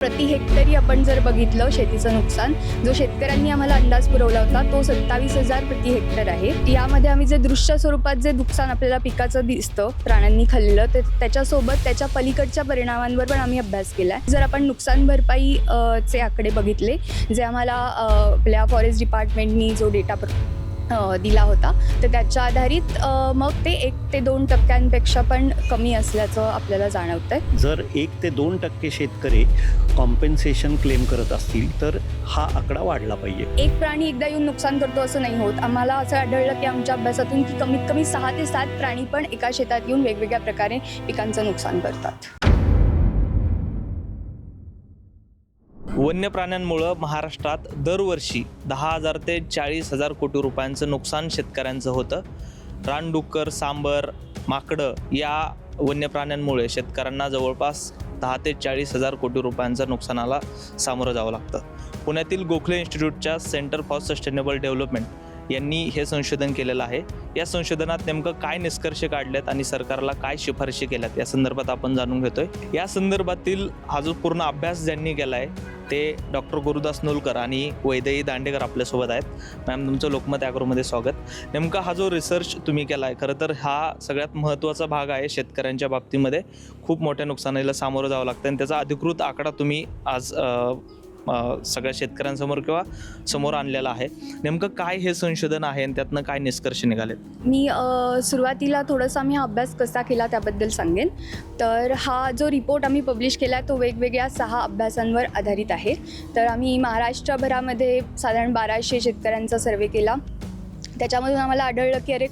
प्रति हेक्टरी आपण जर बघितलं शेतीचं नुकसान जो शेतकऱ्यांनी आम्हाला अंदाज पुरवला होता तो सत्तावीस हजार प्रति हेक्टर आहे. यामध्ये आम्ही जे दृश्य स्वरूपात जे नुकसान आपल्याला पिकाचं दिसतं प्राण्यांनी खाल्लेलं ते त्याच्यासोबत त्याच्या पलीकडच्या परिणामांवर पण आम्ही अभ्यास केला आहे जर आपण नुकसान भरपाई चे आकडे बघितले जे आम्हाला आपल्या फॉरेस्ट डिपार्टमेंटनी जो डेटा दिला होता. तर त्याच्या आधारित मग ते एक ते दोन टक्क्यांपेक्षा पण कमी असल्याचं आपल्याला जाणवतंय. जर एक ते दोन टक्के शेतकरी कॉम्पेन्सेशन क्लेम करत असतील तर हा आकडा वाढला पाहिजे. एक प्राणी एकदा येऊन नुकसान करतो असं नाही होत. आम्हाला असं आढळलं की आमच्या अभ्यासातून की कमीत कमी सहा ते सात प्राणी पण एका शेतात येऊन वेगवेगळ्या प्रकारे पिकांचं नुकसान करतात. वन्य प्राण्यांमुळं महाराष्ट्रात दरवर्षी दहा हजार ते चाळीस हजार कोटी रुपयांचं नुकसान शेतकऱ्यांचं होतं. रानडुक्कर सांबर माकडं या वन्य प्राण्यांमुळे शेतकऱ्यांना जवळपास दहा ते चाळीस हजार कोटी रुपयांच्या नुकसानाला सामोरं जावं लागतं. पुण्यातील गोखले इन्स्टिट्यूटच्या सेंटर फॉर सस्टेनेबल डेव्हलपमेंट यांनी हे संशोधन केलेलं आहे. या संशोधनात नेमकं काय निष्कर्ष काढलेत आणि सरकारला काय शिफारशी केल्यात या संदर्भात आपण जाणून घेतोय. या संदर्भातील हा जो पूर्ण अभ्यास ज्यांनी केला आहे ते डॉक्टर गुरुदास नोलकर आणि वैदेही दांडेकर आपल्यासोबत आहेत. मॅम तुमचं लोकमत ॲग्रोमध्ये स्वागत. नेमका हा जो रिसर्च तुम्ही केला आहे खरं तर हा सगळ्यात महत्त्वाचा भाग आहे शेतकऱ्यांच्या बाबतीमध्ये. खूप मोठ्या नुकसानीला सामोरं जावं लागतं आणि त्याचा अधिकृत आकडा तुम्ही आज सगळ्या शेतकऱ्यांसमोर किंवा समोर आणलेला आहे. नेमकं काय हे संशोधन आहे आणि त्यातनं काय निष्कर्ष निघालेत? मी सुरुवातीला थोडंसं आम्ही हा अभ्यास कसा केला त्याबद्दल सांगेन. तर हा जो रिपोर्ट आम्ही पब्लिश केला आहे तो वेगवेगळ्या सहा अभ्यासांवर आधारित आहे. तर आम्ही महाराष्ट्रभरामध्ये साधारण बाराशे शेतकऱ्यांचा सर्वे केला. त्याच्यामधून आम्हाला आढळलं की अरे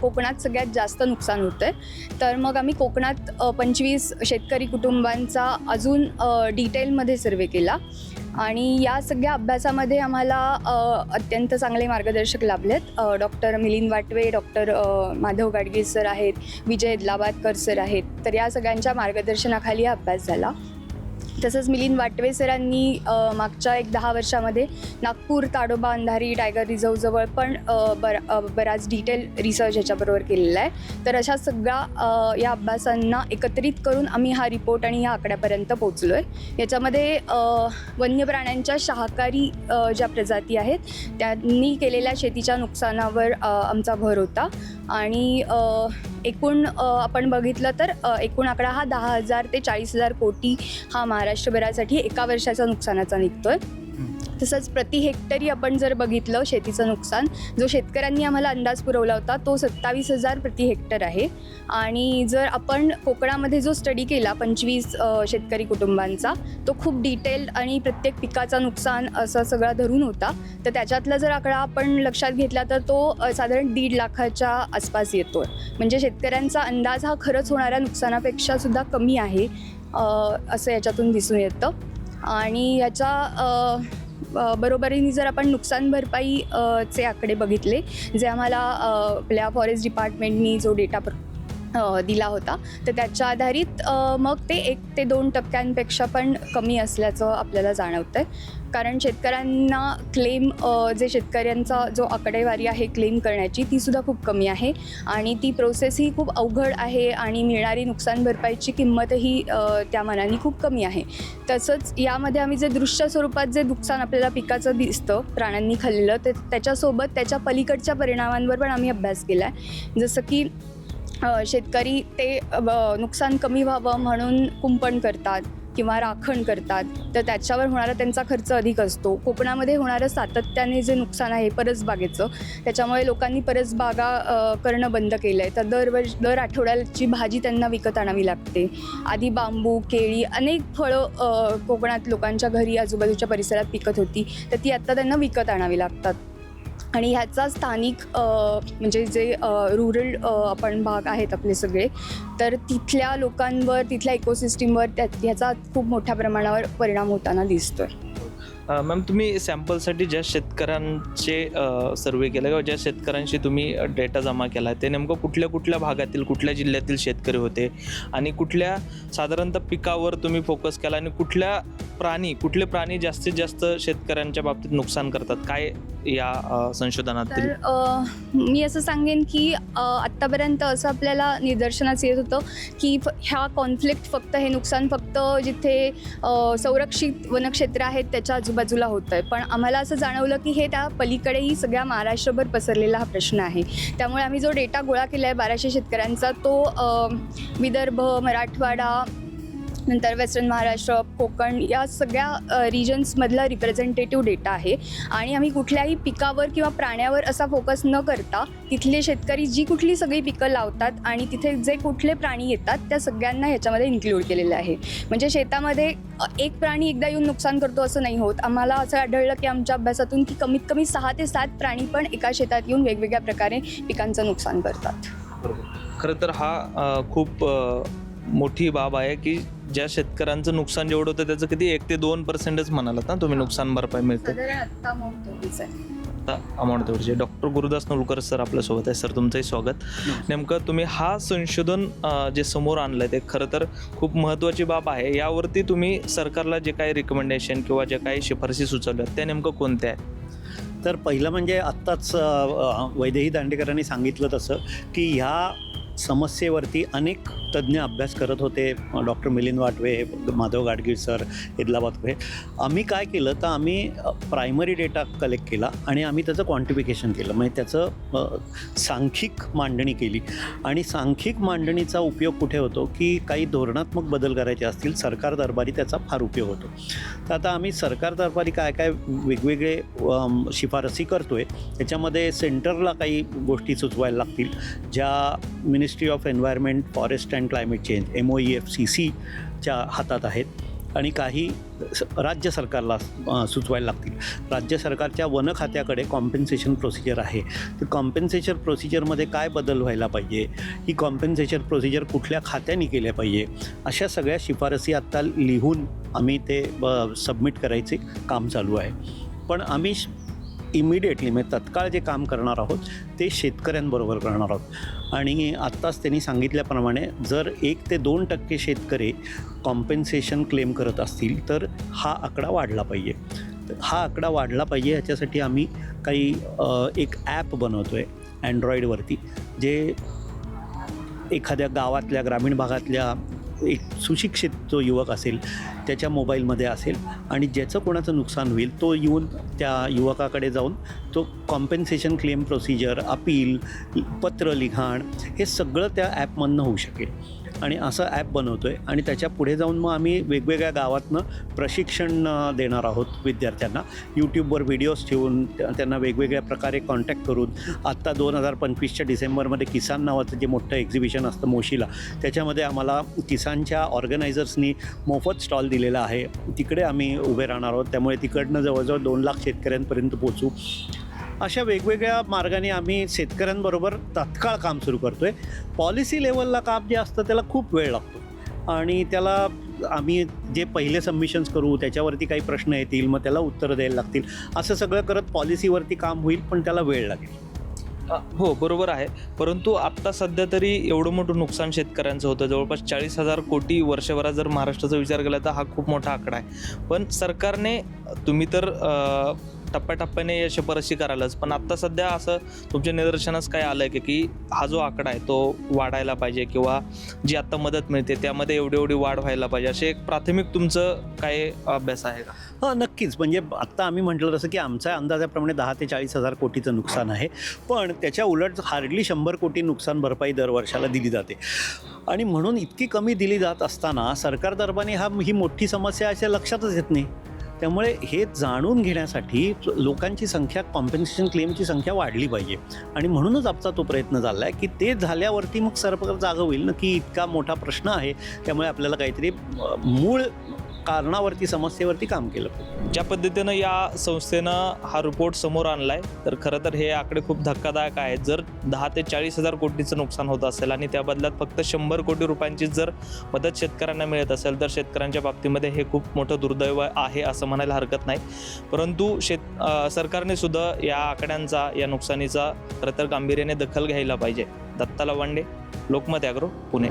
कोकणात सगळ्यात जास्त नुकसान होतं आहे तर मग आम्ही कोकणात पंचवीस शेतकरी कुटुंबांचा अजून डिटेलमध्ये सर्वे केला. आणि या सगळ्या अभ्यासामध्ये आम्हाला अत्यंत चांगले मार्गदर्शक लाभलेत. Doctor Milind Watve doctor Madhav Gadgil sir आहेत विजय इदलाबादकर सर आहेत. तर या सगळ्यांच्या मार्गदर्शनाखाली हा अभ्यास झाला. तसंच मिलिंद वाटवे सरांनी मागच्या एक दहा वर्षामध्ये नागपूर ताडोबा अंधारी टायगर रिझर्वजवळ पण बरा बर बराच डिटेल रिसर्च ह्याच्याबरोबर केलेला आहे. तर अशा सगळ्या या अभ्यासांना एकत्रित करून आम्ही हा रिपोर्ट आणि ह्या आकड्यापर्यंत पोचलो आहे याच्यामध्ये वन्य प्राण्यांच्या शाकाहारी ज्या प्रजाती आहेत त्यांनी केलेल्या शेतीच्या नुकसानावर आमचा भर होता. आणि एकूण आपण बघितलं तर एकूण आकडा हा दहा हजार ते चाळीस हजार कोटी हा महाराष्ट्रभरासाठी एका वर्षाचा नुकसानाचा निघतो आहे तसंच प्रति हेक्टरी आपण जर बघितलं शेतीचं नुकसान जो शेतकऱ्यांनी आम्हाला अंदाज पुरवला होता तो सत्तावीस हजार प्रति हेक्टर आहे. आणि जर आपण कोकणामध्ये जो स्टडी केला पंचवीस शेतकरी कुटुंबांचा तो खूप डिटेल्ड आणि प्रत्येक पिकाचा नुकसान असा सगळा धरून होता. तर त्याच्यातला जर आकडा आपण लक्षात घेतला तर तो साधारण दीड लाखाच्या आसपास येतो म्हणजे शेतकऱ्यांचा अंदाज हा खरंच होणाऱ्या नुकसानापेक्षा सुद्धा कमी आहे असं याच्यातून दिसून येतं. आणि याच्या बरोबरीने जर आपण नुकसान भरपाई चे आकडे बघितले जे आम्हाला आपल्या फॉरेस्ट डिपार्टमेंटनी जो डेटा दिला होता तर त्याच्या आधारित मग ते एक ते दोन टक्क्यांपेक्षा पण कमी असल्याचं आपल्याला जाणवतं आहे कारण शेतकऱ्यांना क्लेम जे शेतकऱ्यांचा जो आकडेवारी आहे क्लेम करण्याची ती सुद्धा खूप कमी आहे. आणि ती प्रोसेस ही खूप अवघड आहे आणि मिळणारी नुकसान भरपाईची किंमतही त्या मनाने खूप कमी आहे. तसंच यामध्ये आम्ही जे दृश्य स्वरूपात जे नुकसान आपल्याला पिकाचं दिसतं प्राण्यांनी खाल्लेलं ते त्याच्यासोबत त्याच्या पलीकडच्या परिणामांवर पण आम्ही अभ्यास केला आहे जसं की शेतकरी ते नुकसान कमी व्हावं म्हणून कुंपण करतात. किंवा राखण करतात तर त्याच्यावर होणारा त्यांचा खर्च अधिक असतो. कोकणामध्ये होणारं सातत्याने जे नुकसान आहे परसबागेचं त्याच्यामुळे लोकांनी परसबागा करणं बंद केलं आहे तर दरवर्ष दर आठवड्याची भाजी त्यांना विकत आणावी लागते. आधी बांबू केळी अनेक फळं कोकणात लोकांच्या घरी आजूबाजूच्या परिसरात पिकत होती. तर ती आत्ता त्यांना विकत आणावी लागतात. आणि ह्याचा स्थानिक म्हणजे जे रुरल आपण भाग आहेत आपले सगळे तर तिथल्या लोकांवर तिथल्या इकोसिस्टीमवर त्या ह्याचा खूप मोठ्या प्रमाणावर परिणाम होताना दिसतोय. मॅम तुम्ही सॅम्पलसाठी ज्या शेतकऱ्यांचे सर्वे केला किंवा ज्या शेतकऱ्यांशी तुम्ही डेटा जमा केला ते नेमकं कुठल्या कुठल्या भागातील कुठल्या जिल्ह्यातील शेतकरी होते? आणि कुठल्या साधारणतः पिकावर तुम्ही फोकस केला? आणि कुठल्या प्राणी कुठले प्राणी जास्तीत जास्त शेतकऱ्यांच्या बाबतीत नुकसान करतात? काय या अ, संशोधनातील? तर अ, मी असं सांगेन की अ, आत्तापर्यंत असं आपल्याला निदर्शनास येत होतं की फ ह्या कॉन्फ्लिक्ट फक्त हे नुकसान फक्त जिथे अ, संरक्षित वनक्षेत्र आहेत त्याच्या आजूबाजूला होतं आहे पण आम्हाला असं जाणवलं की हे त्या पलीकडेही सगळ्या महाराष्ट्रभर पसरलेला हा प्रश्न आहे. त्यामुळे आम्ही जो डेटा गोळा केला आहे बाराशे शेतकऱ्यांचा तो अ, विदर्भ मराठवाडा नंतर वेस्टर्न महाराष्ट्र कोकण या सगळ्या रिजन्समधला रिप्रेझेंटेटिव्ह डेटा आहे. आणि आम्ही कुठल्याही पिकावर किंवा प्राण्यावर असा फोकस न करता तिथले शेतकरी जी कुठली सगळी पिकं लावतात आणि तिथे जे कुठले प्राणी येतात त्या सगळ्यांना ह्याच्यामध्ये इन्क्लूड केलेलं आहे. म्हणजे शेतामध्ये एक प्राणी एकदा येऊन नुकसान करतो असं नाही होत. आम्हाला असं आढळलं की आमच्या अभ्यासातून की कमीत कमी सहा ते सात प्राणी पण एका शेतात येऊन वेगवेगळ्या प्रकारे पिकांचं नुकसान करतात. खरं तर हा खूप मोठी बाब आहे की ज्या शेतकऱ्यांचं नुकसान जेवढं होतं त्याचं किती एक ते दोन पर्सेंटच म्हणालात ना तुम्ही नुकसान भरपाई मिळते. साधारण आत्ता amount तेवढीच आहे. अमाऊंट तेवढी डॉक्टर गुरुदास नोलकर सर आपल्यासोबत आहे. सर तुमचंही स्वागत. नेमकं तुम्ही हा संशोधन अ, जे समोर आणलं ते खरं तर खूप महत्त्वाची बाब आहे. यावरती तुम्ही सरकारला जे काही रिकमेंडेशन किंवा जे काही शिफारसी सुचवल्या त्या नेमकं कोणत्या आहेत? तर पहिलं म्हणजे आत्ताच अ, अ, वैदेही दांडेकरांनी सांगितलं तसं की ह्या समस्येवरती अनेक तज्ज्ञ अभ्यास करत होते डॉक्टर मिलिंद वाटवे माधव गाडगीळ सर इदलाबादकडे आम्ही काय केलं तर आम्ही प्रायमरी डेटा कलेक्ट केला आणि आम्ही त्याचं क्वांटिफिकेशन केलं. म्हणजे त्याचं सांख्यिक मांडणी केली. आणि सांख्यिक मांडणीचा उपयोग कुठे होतो की काही धोरणात्मक बदल करायचे असतील सरकार दरबारी त्याचा फार उपयोग होतो. तर आता आम्ही सरकार दरबारी काय काय वेगवेगळे शिफारसी शिफारसी करतोय त्याच्यामध्ये सेंटरला काही गोष्टी सुचवायला लागतील. ज्या ministry of environment forest and climate change M O E F C सीच्या हातात आहेत आणि काही राज्य सरकारला सुचवायला लागतील. राज्य सरकारच्या वन खात्याकडे कॉम्पेन्सेशन प्रोसिजर आहे. तर कॉम्पेन्सेशन प्रोसिजरमध्ये काय बदल व्हायला पाहिजे? ही कॉम्पेन्सेशन प्रोसिजर कुठल्या खात्याने केल्या पाहिजे? अशा सगळ्या शिफारसी आत्ता लिहून आम्ही ते सबमिट करायचे काम चालू आहे. पण आम्ही इमिडिएटली म्हणजे तत्काळ जे काम करणार आहोत ते शेतकऱ्यांबरोबर करणार आहोत. आणि आत्ताच त्यांनी सांगितल्याप्रमाणे जर एक ते दोन टक्के शेतकरी कॉम्पेन्सेशन क्लेम करत असतील तर हा आकडा वाढला पाहिजे. तर हा आकडा वाढला पाहिजे ह्याच्यासाठी आम्ही काही एक ॲप बनवतो आहे अँड्रॉईडवरती जे एखाद्या गावातल्या ग्रामीण भागातल्या एक सुशिक्षित जो युवक असेल त्याच्या मोबाईलमध्ये असेल आणि ज्याचं कोणाचं नुकसान होईल तो येऊन त्या युवकाकडे जाऊन तो कॉम्पेन्सेशन क्लेम प्रोसिजर अपील पत्र लिखाण हे सगळं त्या ॲपमधनं होऊ शकेल. आणि असं ॲप बनवतो आहे आणि त्याच्या पुढे जाऊन मग आम्ही वेगवेगळ्या गावातनं प्रशिक्षण देणार आहोत विद्यार्थ्यांना. यूट्यूबवर व्हिडिओज ठेवून त्यांना वेगवेगळ्या प्रकारे कॉन्टॅक्ट करून आत्ता दोन हजार पंचवीसच्या डिसेंबरमध्ये किसान नावाचं जे मोठं एक्झिबिशन असतं मोशीला त्याच्यामध्ये आम्हाला किसानच्या ऑर्गनायझर्सनी मोफत स्टॉल दिलेला आहे. तिकडे आम्ही उभे राहणार आहोत. त्यामुळे तिकडनं जवळजवळ दोन लाख शेतकऱ्यांपर्यंत पोचू अशा वेगवेगळ्या मार्गाने आम्ही शेतकऱ्यांबरोबर तात्काळ काम सुरू करतो आहे पॉलिसी लेवलला काम जे असतं त्याला खूप वेळ लागतो. आणि त्याला आम्ही जे पहिले सबमिशन्स करू त्याच्यावरती काही प्रश्न येतील मग त्याला उत्तरं द्यायला लागतील. असं सगळं करत पॉलिसीवरती काम होईल पण त्याला वेळ लागेल. हो बरोबर आहे. परंतु आत्ता सध्या तरी एवढं मोठं नुकसान शेतकऱ्यांचं होतं. जवळपास चाळीस हजार कोटी वर्षभरात जर महाराष्ट्राचा विचार केला तर हा खूप मोठा आकडा आहे. पण सरकारने तुम्ही तर टप्प्याटप्प्याने या शिफारशी करायलाच. पण आत्ता सध्या असं तुमच्या निदर्शनास काय आलं की की हा जो आकडा आहे तो वाढायला पाहिजे किंवा जी आत्ता मदत मिळते त्यामध्ये एवढी एवढी वाढ व्हायला पाहिजे. असे एक प्राथमिक तुमचं काय अभ्यास आहे का? हां नक्कीच. म्हणजे आत्ता आम्ही म्हटलं तसं की आमच्या अंदाजाप्रमाणे दहा ते चाळीस हजार कोटीचं नुकसान आहे. पण त्याच्या उलट हार्डली शंभर कोटी नुकसान भरपाई दर वर्षाला दिली जाते. आणि म्हणून इतकी कमी दिली जात असताना सरकार दरबाने हा ही मोठी समस्या अशा लक्षातच येत नाही. त्यामुळे हे जाणून घेण्यासाठी लोकांची संख्या कॉम्पेन्सेशन क्लेमची संख्या वाढली पाहिजे. आणि म्हणूनच आमचा तो प्रयत्न झाला आहे की ते झाल्यावरती मग सरकार जागं होईल. ना की इतका मोठा प्रश्न आहे. त्यामुळे आपल्याला काहीतरी मूळ कारणावरती समस्येवरती काम केलं. पाहिजे ज्या पद्धतीनं या संस्थेनं हा रिपोर्ट समोर आणलाय तर खरं तर हे आकडे खूप धक्कादायक आहेत. जर दहा ते चाळीस हजार कोटीचं नुकसान होत असेल आणि त्या बदल्यात फक्त शंभर कोटी रुपयांची जर मदत शेतकऱ्यांना मिळत असेल तर शेतकऱ्यांच्या बाबतीमध्ये हे खूप मोठं दुर्दैव आहे असं म्हणायला हरकत नाही. परंतु शेत सरकारने सुद्धा या आकड्यांचा या नुकसानीचा खरं तर गांभीर्याने दखल घ्यायला पाहिजे. दत्ता लवांडे लोकमत ॲग्रो पुणे.